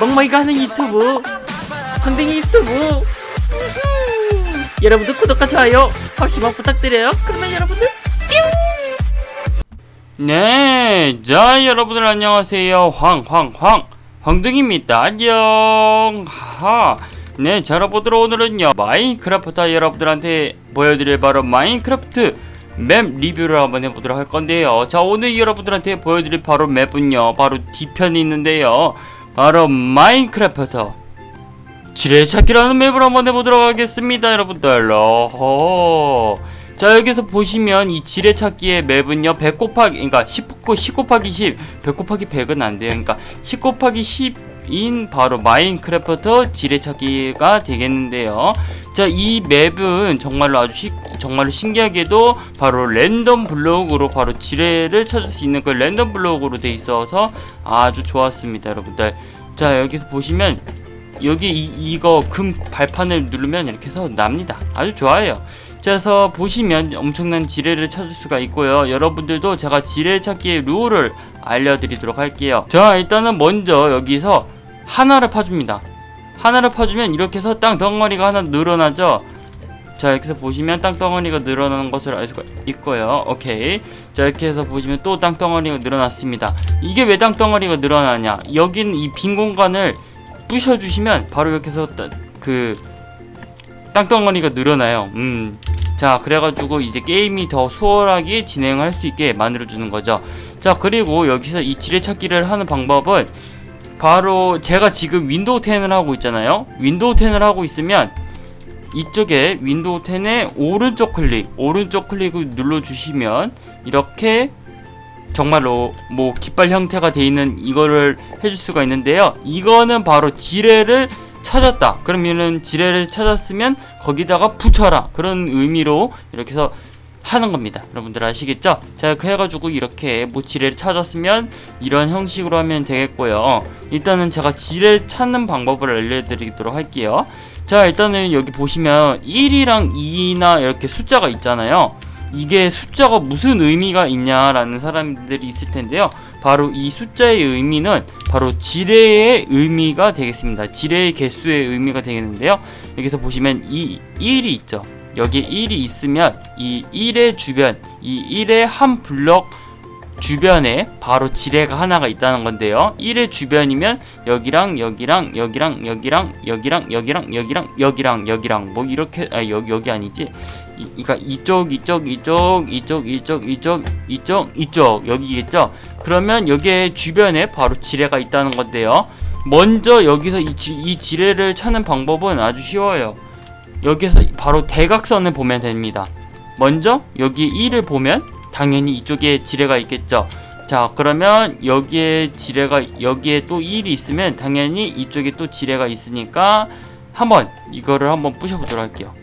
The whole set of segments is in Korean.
멍멍이가 하는 유튜브. 황댕이 유튜브. 여러분들 구독과 좋아요 확실만 부탁드려요. 그러면 여러분들 네, 자 여러분들 안녕하세요. 황황황. 황등입니다. 안녕. 하 네, 자 여러분들 오늘은요 마인크래프트 여러분들한테 보여드릴 바로 마인크래프트 맵 리뷰를 한번 해보도록 할 건데요. 자 오늘 여러분들한테 보여드릴 바로 맵은요 바로 뒤편이 있는데요 바로 마인크래프트. 지뢰찾기라는 맵을 한번 해보도록 하겠습니다 여러분들 어허 자 여기서 보시면 이 지뢰찾기의 맵은요 100 곱하기 그러니까 10, 곱- 10 곱하기 10 100 곱하기 100은 안 돼요. 그러니까 10 곱하기 10인 바로 마인크래프트 지뢰찾기가 되겠는데요. 자이 맵은 정말로 아주 시, 정말로 신기하게도 바로 랜덤 블록으로 바로 지뢰를 찾을 수 있는 그 랜덤 블록으로 돼 있어서 아주 좋았습니다 여러분들 자 여기서 보시면 여기 이, 이거 금 발판을 누르면 이렇게 해서 납니다. 아주 좋아요. 그래서 보시면 엄청난 지뢰를 찾을 수가 있고요. 여러분들도 제가 지뢰 찾기의 룰을 알려드리도록 할게요. 자, 일단은 먼저 여기서 하나를 파줍니다. 하나를 파주면 이렇게 해서 땅 덩어리가 하나 늘어나죠. 자, 이렇게 해서 보시면 땅덩어리가 늘어나는 것을 알 수가 있고요. 오케이. 자, 이렇게 해서 보시면 또 땅덩어리가 늘어났습니다. 이게 왜 땅덩어리가 늘어나냐? 여기는 이 빈 공간을 부셔주시면 바로 이렇게 해서 따- 그 땅덩어리가 늘어나요. 음. 자, 그래가지고 이제 게임이 더 수월하게 진행할 수 있게 만들어주는 거죠. 자, 그리고 여기서 이 지뢰찾기를 하는 방법은 바로 제가 지금 윈도우 10을 하고 있잖아요. 윈도우 10을 하고 있으면 이쪽에 윈도우 10의 오른쪽 클릭, 오른쪽 클릭을 눌러주시면 이렇게 정말로 뭐 깃발 형태가 돼 있는 이거를 해줄 수가 있는데요. 이거는 바로 지뢰를 찾았다. 그러면은 지뢰를 찾았으면 거기다가 붙여라. 그런 의미로 이렇게 해서 하는 겁니다. 여러분들 아시겠죠? 자, 그 해가지고 이렇게 뭐 지뢰를 찾았으면 이런 형식으로 하면 되겠고요. 일단은 제가 지뢰를 찾는 방법을 알려드리도록 할게요. 자, 일단은 여기 보시면 1이랑 2나 이렇게 숫자가 있잖아요. 이게 숫자가 무슨 의미가 있냐라는 사람들이 있을 텐데요. 바로 이 숫자의 의미는 바로 지뢰의 의미가 되겠습니다. 지뢰의 개수의 의미가 되겠는데요. 여기서 보시면 이 1이 있죠. 여기 1이 있으면 이 1의 주변, 이 1의 한 블럭 주변에 바로 지뢰가 하나가 있다는 건데요. 1의 주변이면 여기랑 여기랑 여기랑 여기랑 여기랑 여기랑 여기랑 여기랑 여기랑 뭐 이렇게 아 여기 여기 아니지. 이, 그러니까 이쪽 이쪽 이쪽 이쪽 이쪽 이쪽 이쪽 이쪽 여기겠죠. 그러면 여기에 주변에 바로 지뢰가 있다는 건데요. 먼저 여기서 이, 지, 이 지뢰를 찾는 방법은 아주 쉬워요. 여기서 바로 대각선을 보면 됩니다. 먼저 여기 1을 보면 당연히 이쪽에 지뢰가 있겠죠. 자, 그러면 여기에 지뢰가 여기에 또 1이 있으면 당연히 이쪽에 또 지뢰가 있으니까 한번 이거를 한번 부셔보도록 할게요.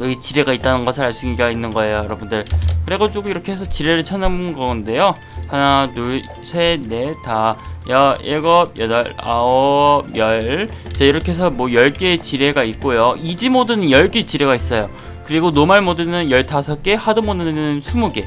여기 지뢰가 있다는 것을 알 수가 있는 거예요, 여러분들. 그래가지고 이렇게 해서 지뢰를 찾는 건데요. 하나, 둘, 셋, 넷, 다, 여, 일곱, 여덟, 아홉, 열. 자, 이렇게 해서 뭐 10개의 지뢰가 있고요. 이지 모드는 10개 지뢰가 있어요. 그리고 노말 모드는 15개, 하드 모드는 20개.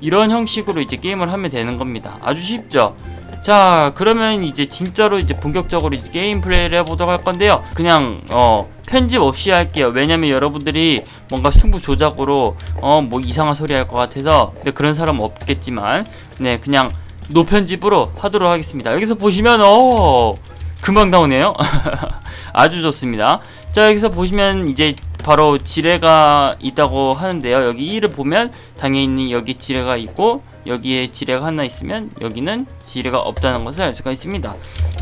이런 형식으로 이제 게임을 하면 되는 겁니다. 아주 쉽죠? 자, 그러면 이제 진짜로 이제 본격적으로 이제 게임 플레이를 해보도록 할 건데요. 그냥, 어, 편집 없이 할게요. 왜냐면 여러분들이 뭔가 승부 조작으로, 어, 뭐 이상한 소리 할 것 같아서. 근데 그런 사람은 없겠지만, 네, 그냥 노편집으로 하도록 하겠습니다. 여기서 보시면, 어, 금방 나오네요. 아주 좋습니다. 자, 여기서 보시면 이제 바로 지뢰가 있다고 하는데요. 여기 1을 보면 당연히 여기 지뢰가 있고 여기에 지뢰가 하나 있으면 여기는 지뢰가 없다는 것을 알 수가 있습니다.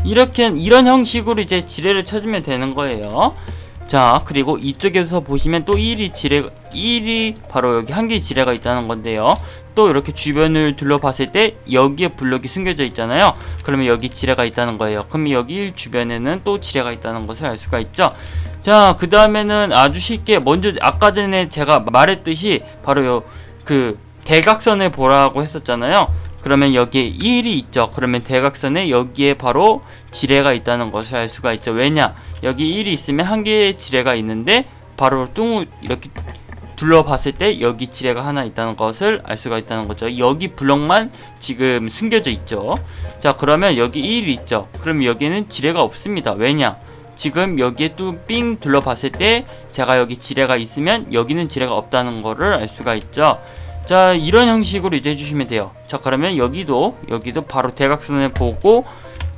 이렇게 이런 형식으로 이제 지뢰를 찾으면 되는 거예요. 자, 그리고 이쪽에서 보시면 또 1이 지뢰 1이 바로 여기 한 개의 지뢰가 있다는 건데요. 또 이렇게 주변을 둘러봤을 때 여기에 블럭이 숨겨져 있잖아요. 그러면 여기 지뢰가 있다는 거예요. 그럼 여기 주변에는 또 지뢰가 있다는 것을 알 수가 있죠. 자, 그 다음에는 아주 쉽게 먼저 아까 전에 제가 말했듯이 바로 요 그 대각선을 보라고 했었잖아요. 그러면 여기에 1이 있죠. 그러면 대각선에 여기에 바로 지뢰가 있다는 것을 알 수가 있죠. 왜냐? 여기 1이 있으면 한 개의 지뢰가 있는데 바로 뚱 이렇게 둘러봤을 때 여기 지뢰가 하나 있다는 것을 알 수가 있다는 거죠. 여기 블럭만 지금 숨겨져 있죠. 자, 그러면 여기 1 있죠. 그럼 여기는 지뢰가 없습니다. 왜냐? 지금 여기에 또 삥 둘러봤을 때 제가 여기 지뢰가 있으면 여기는 지뢰가 없다는 거를 알 수가 있죠. 자, 이런 형식으로 이제 해주시면 돼요. 자, 그러면 여기도 여기도 바로 대각선을 보고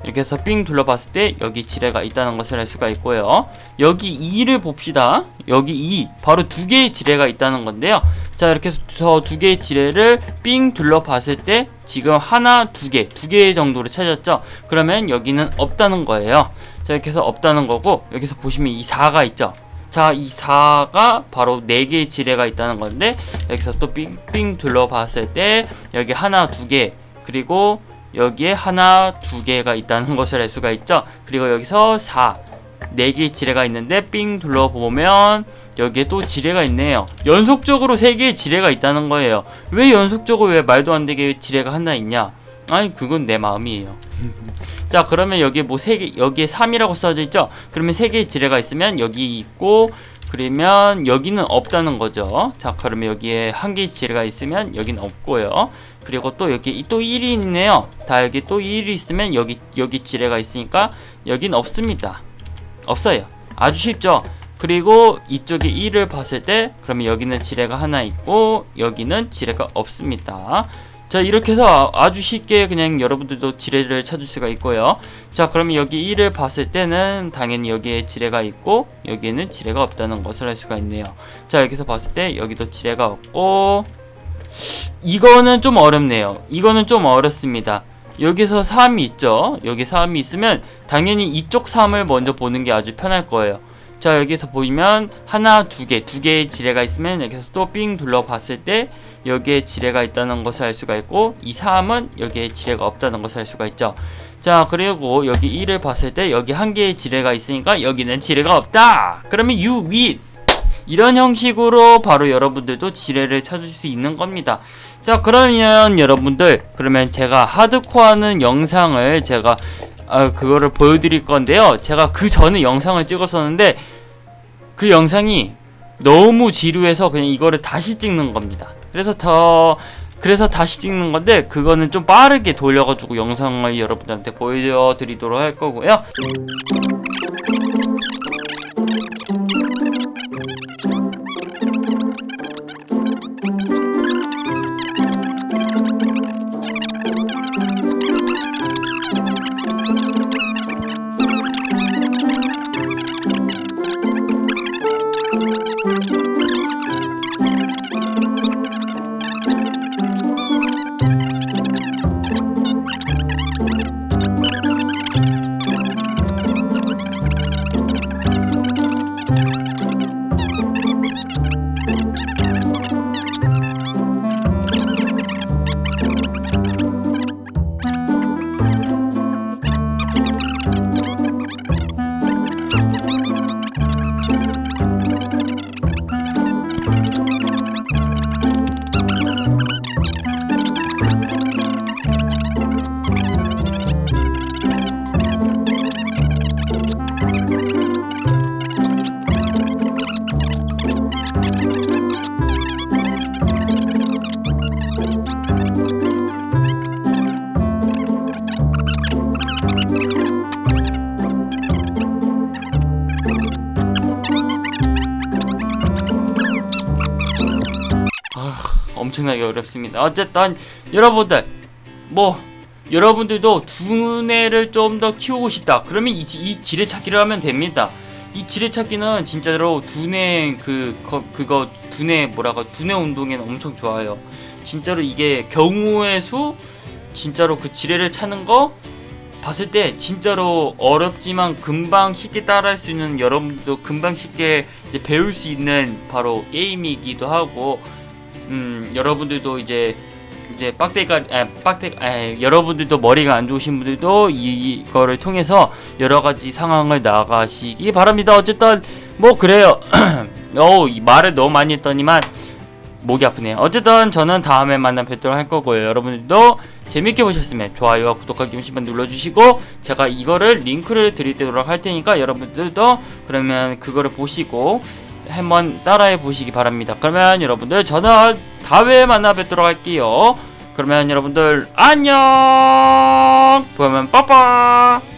이렇게 해서 삥 둘러봤을 때 여기 지뢰가 있다는 것을 알 수가 있고요. 여기 2를 봅시다. 여기 2 바로 두 개의 지뢰가 있다는 건데요. 자 이렇게 해서 두 개의 지뢰를 삥 둘러봤을 때 지금 하나 두 개, 두 개 정도로 찾았죠. 그러면 여기는 없다는 거예요. 자 이렇게 해서 없다는 거고 여기서 보시면 이 4가 있죠. 자, 이 4가 바로 4개의 지뢰가 있다는 건데 여기서 또 삥 삥 둘러봤을 때 여기 하나 두 개, 그리고 여기에 하나, 두 개가 있다는 것을 알 수가 있죠. 그리고 여기서 4, 4개의 지뢰가 있는데 삥 둘러보면 여기에 또 지뢰가 있네요. 연속적으로 3개의 지뢰가 있다는 거예요. 왜 연속적으로 왜 말도 안 되게 지뢰가 하나 있냐? 아니 그건 내 마음이에요. 자 그러면 여기 뭐 3개 여기에 3이라고 써져 있죠? 그러면 3개의 지뢰가 있으면 여기 있고 그러면 여기는 없다는 거죠. 자 그러면 여기에 한 개의 지뢰가 있으면 여기는 없고요. 그리고 또 여기 또 1이 있네요. 다 여기 또 1이 있으면 여기 여기 지뢰가 있으니까 여긴 없습니다. 없어요. 아주 쉽죠. 그리고 이쪽에 1을 봤을 때 그러면 여기는 지뢰가 하나 있고 여기는 지뢰가 없습니다. 자 이렇게 해서 아주 쉽게 그냥 여러분들도 지뢰를 찾을 수가 있고요. 자 그러면 여기 1을 봤을 때는 당연히 여기에 지뢰가 있고 여기에는 지뢰가 없다는 것을 알 수가 있네요. 자 여기서 봤을 때 여기도 지뢰가 없고 이거는 좀 어렵네요. 이거는 좀 어렵습니다. 여기서 3이 있죠. 여기 3이 있으면 당연히 이쪽 3을 먼저 보는 게 아주 편할 거예요. 자 여기서 보이면 하나 두 개 두 개의 지뢰가 있으면 여기서 또 삥 둘러봤을 때 여기에 지뢰가 있다는 것을 알 수가 있고 이 3은 여기에 지뢰가 없다는 것을 알 수가 있죠. 자 그리고 여기 1을 봤을 때 여기 한 개의 지뢰가 있으니까 여기는 지뢰가 없다! 그러면 you win! 이런 형식으로 바로 여러분들도 지뢰를 찾을 수 있는 겁니다. 자 그러면 여러분들 그러면 제가 하드코어하는 영상을 제가 아, 그거를 보여드릴 건데요. 제가 그 전에 영상을 찍었었는데 그 영상이 너무 지루해서 그냥 이거를 다시 찍는 겁니다. 그래서 더 그래서 다시 찍는 건데 그거는 좀 빠르게 돌려가지고 영상을 여러분들한테 보여드리도록 할 거고요. 엄청나게 어렵습니다. 어쨌든 여러분들 뭐 여러분들도 두뇌를 좀 더 키우고 싶다. 그러면 이, 이 지뢰찾기를 하면 됩니다. 이 지뢰찾기는 진짜로 두뇌 그 거, 그거 두뇌 뭐라고 두뇌 운동에는 엄청 좋아요. 진짜로 이게 경우의 수 진짜로 그 지뢰를 찾는 거 봤을 때 진짜로 어렵지만 금방 쉽게 따라할 수 있는 여러분도 금방 쉽게 배울 수 있는 바로 게임이기도 하고 음 여러분들도 이제 이제 빡대가 아, 빡대 아, 여러분들도 머리가 안 좋으신 분들도 이, 이거를 통해서 여러 가지 상황을 나가시기 바랍니다. 어쨌든 뭐 그래요. 어우 이 말을 너무 많이 했더니만 목이 아프네요. 어쨌든 저는 다음에 만나 뵙도록 할 거고요. 여러분들도 재밌게 보셨으면 좋아요와 구독하기 한번 눌러주시고 제가 이거를 링크를 드리도록 할 테니까 여러분들도 그러면 그거를 보시고 한번 따라해 보시기 바랍니다. 그러면 여러분들 저는 다음에 만나 뵙도록 할게요. 그러면 여러분들 안녕. 그러면 빠빠.